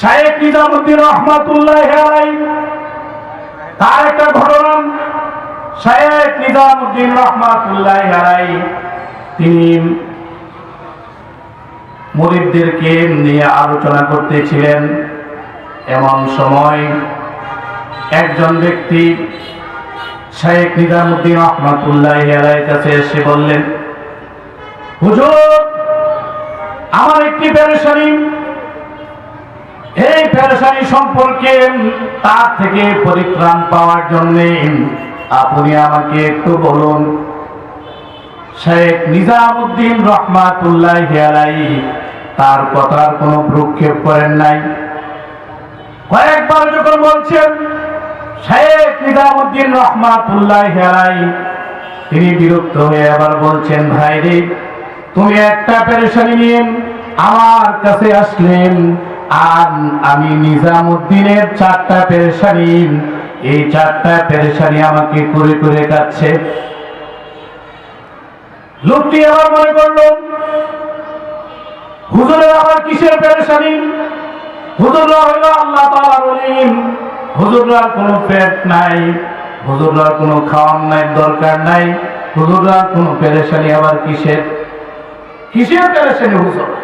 শাহেক নিজামুদ্দিন রহমাতুল্লাহ তার একটা ঘটনা শাহেক নিজামুদ্দিন রহমাতুল্লাহ তিনি মুরিদদেরকে নিয়ে আলোচনা করতেছিলেন। এমন সময় একজন ব্যক্তি শাহেক নিজামুদ্দিন রহমাতুল্লাহ কাছে এসে বললেন, হুজুর, আমার একটি পেরেশানি। এই পেরেশানি সম্পর্কে তার থেকে পরিত্রাণ পাওয়ার জন্য আপনি আমাকে একটু বলুন। শেখ নিজামুদ্দিন রহমাতুল্লাহ আলাই তার কথার কোনো ভ্রুক্ষেপ করেন নাই। কয়েকবার যখন বলছেন, শেখ নিজামুদ্দিন রহমাতুল্লাহ আলাই তিনি বিরক্ত হয়ে আবার বলছেন ভাই রে তুমি একটা পেরেশানি নিয়ে আমার কাছে আসলেন আর আমি নিজামুদ্দিনের চারটা পেরেশানি। এই চারটা পেরেশানি আমাকে করে করে লোকটি মনে করল, হুজুরের কিসের পেরেশানি? হুজুররা হইল আল্লাহ কোনো পেট নাই হুজুররার কোনো খাওয়ার নাই, দরকার নাই। হুজুররার কোনো পেরেশানি আবার কিসের? কিসের পেরেশানি হুজুর?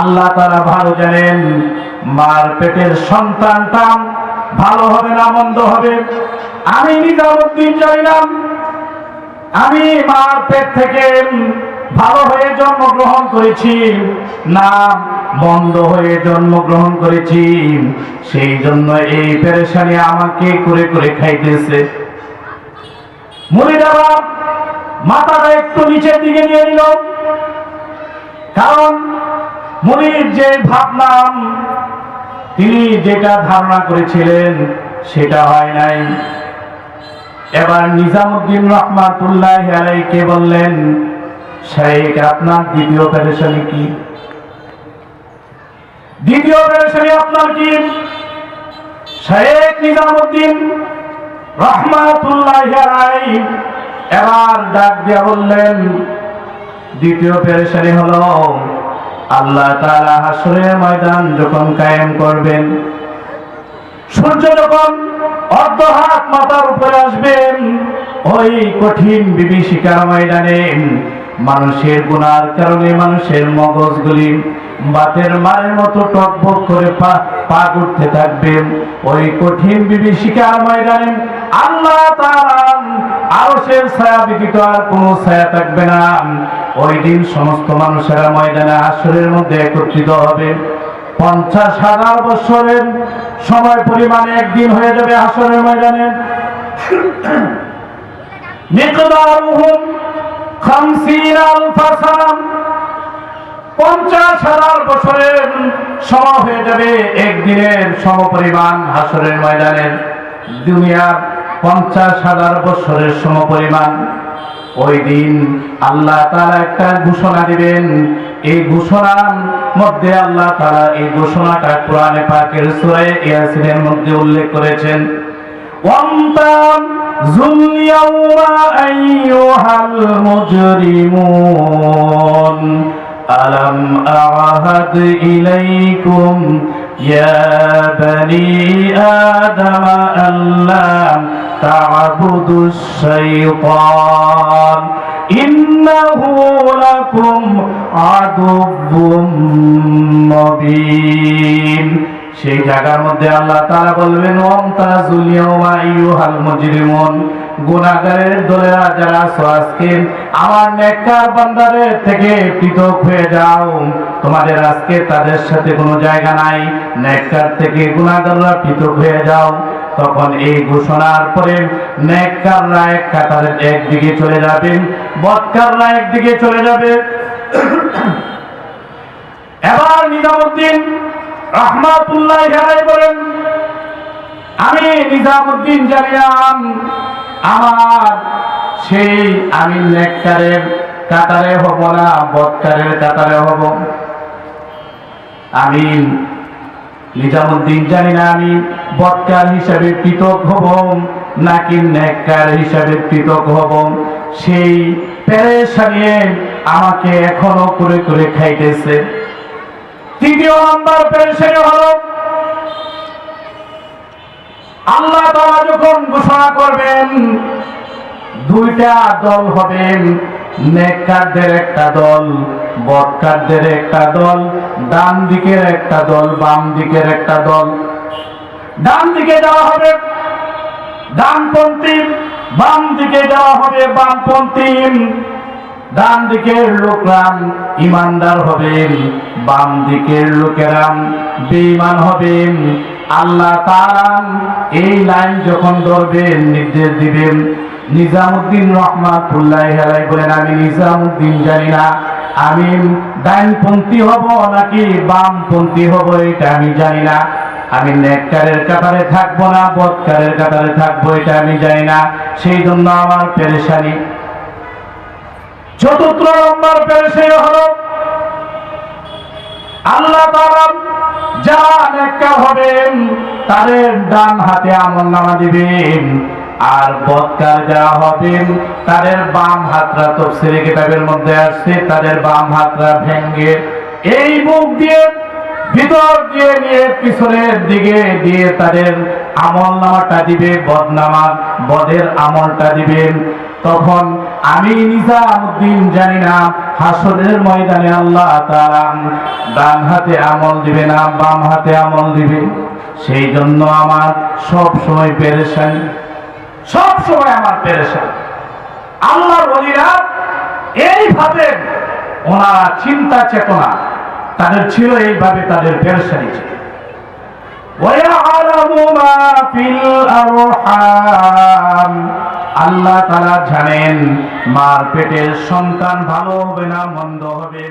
আল্লাহ তারা ভালো জানেন, মার পেটের সন্তানটা ভালো হবে না মন্দ হবে? আমি নিজামুদ্দিন জানিলাম আমি মার পেট থেকে ভালো হয়ে জন্মগ্রহণ করেছি, না বন্ধ হয়ে জন্মগ্রহণ করেছি। সেই জন্য এই পেরেশানি আমাকে করে করে খাইতেছে। মুড়িদারা মাথাটা একটু নিচের দিকে নিয়ে নিল। কারণ মনির যে ভাবনা তিনি যেটা ধারণা করেছিলেন, সেটা হয় নাই। এবার নিজামুদ্দিন রহমাতুল্লাহ আলাইকে বললেন শেখ আপনার দ্বিতীয় পেরেশানি কি? দ্বিতীয় পেরেশানি আপনার কি? শেখ নিজামুদ্দিন রহমাতুল্লাহ এবার ডাক দিয়া বললেন, দ্বিতীয় পেরেশানি হলো আল্লাহ তাআলা হাসরের ময়দান যখন কায়েম করবেন, সূর্য যখন অর্ধ হাত মাথার উপরে আসবেন ওই কঠিন বিভীষিকার ময়দানে মানুষের গুনার কারণে মানুষের মগজগুলি বাতের মারের মতো টকবক করে পা পাক উঠতে থাকবে। ওই কঠিন বিভীষিকার ময়দানে আল্লাহ তাআলা আরশের ছায়া ব্যতীত আর কোনো ছায়া থাকবে না। ওই দিন সমস্ত মানুষেরা ময়দানে আসরের মধ্যে একত্রিত হবে। পঞ্চাশ হাজার বছরের সময় পরিমাণে একদিন হয়ে যাবে আসরের ময়দানে। পঞ্চাশ হাজার বছরের সম হয়ে যাবে একদিনের সম পরিমাণ হাসরের ময়দানের দুনিয়ার পঞ্চাশ হাজার বছরের সম পরিমাণ ওই দিন আল্লাহ তারা একটা ঘোষণা দিবেন এই ঘোষণার মধ্যে আল্লাহ তারা এই ঘোষণাটা কোরআনে পাকের সূরা ইয়াসিনের মধ্যে উল্লেখ করেছেন وامتازوا اليوم أيها المجرمون ألم أعهد إليكم يا بني آدم ألا تعبدوا الشيطان إنه لكم عدو مبين সেই জায়গার মধ্যে আল্লাহ তারা বলবেন ওম তাজুল ইয়াউমা আইয়ুহাল মুজরিমুন গুনাহগারের দলেরা যারা আছো আজকে আমার নেককার বান্দাদের থেকে পৃথক হয়ে যাও তোমাদের আজকে তাদের সাথে কোনো জায়গা নাই নেককার থেকে গুনাহগাররা পৃথক হয়ে যাও তখন এই ঘোষণার পরে নেককাররা এক কাতারে একদিকে চলে যাবে বদকাররা একদিকে চলে যাবে। এবার নিজামুদ্দিন রহমাতুল্লাহ বলেন, আমি নিজামুদ্দিন জানিলাম আমার সেই আমি নেককারের কাতারে হব না, বৎকারের কাতারে হব। আমি নিজামুদ্দিন জানি না আমি বৎকার হিসাবে পৃথক হব নাকি নেককার হিসাবে পৃথক হব সেই পেরেশানিয়ে আমাকে এখনও করে করে খাইতেছে। তৃতীয় নম্বর পেরেশানি হলো, আল্লাহ তাআলা যখন ঘোষণা করবেন, দুইটা দল হবেন নেককারদের একটা দল বদকারদের একটা দল ডান দিকের একটা দল, বাম দিকের একটা দল। ডান দিকে যাওয়া হবে ডানপন্থী, বাম দিকে যাওয়া হবে বামপন্থী। ডান দিকের লোকরাম ইমানদার হবেন বাম দিকের লোকেরাম বেঈমান হবেন আল্লাহ তারাম এই লাইন যখন ধরবেন নির্দেশ দিবেন। নিজামুদ্দিন রহমাতুল্লাহ হেলাই বলেন, আমি নিজামুদ্দিন জানি না। আমি ডাইনপন্থী হব নাকি বামপন্থী হব, এটা আমি জানি না। আমি নেককারের কাতারে থাকব না বদকারের কাতারে থাকব, এটা আমি জানি না। সেই জন্য আমার পেরেশানি। চতুর্থ নম্বর পেরেশানি হলো, আল্লাহ তাআলা যারা নেককার হবেন, তাদের ডান হাতে আমল নামা দিবেন। আর বদকার যারা হবেন, তাদের বাম হাতরা তফসিরে কিতাবের মধ্যে আসছে, তাদের বাম হাতরা ভেঙ্গে এই মুখ দিয়ে ভিতর দিয়ে নিয়ে পিছনের দিকে দিয়ে তাদের আমল নামাটা দিবে, বদনামা, বদের আমলটা দিবেন তখন আমি নিজামুদ্দিন জানি না, হাসরের ময়দানে আল্লাহ তাআলা ডান হাতে আমল দিবে না, বাম হাতে আমল দিবে। সেই জন্য আমার সব সময় পেরেশানি। সব সময় আমার পেরেছেন আল্লাহর বলিরা এই ভাবেন ওনারা চিন্তা চেতনা তাদের ছিল, এইভাবে তাদের পেরেছেন আল্লাহ তারা জানেন, মার পেটের সন্তান ভালো হবে না, মন্দ হবে।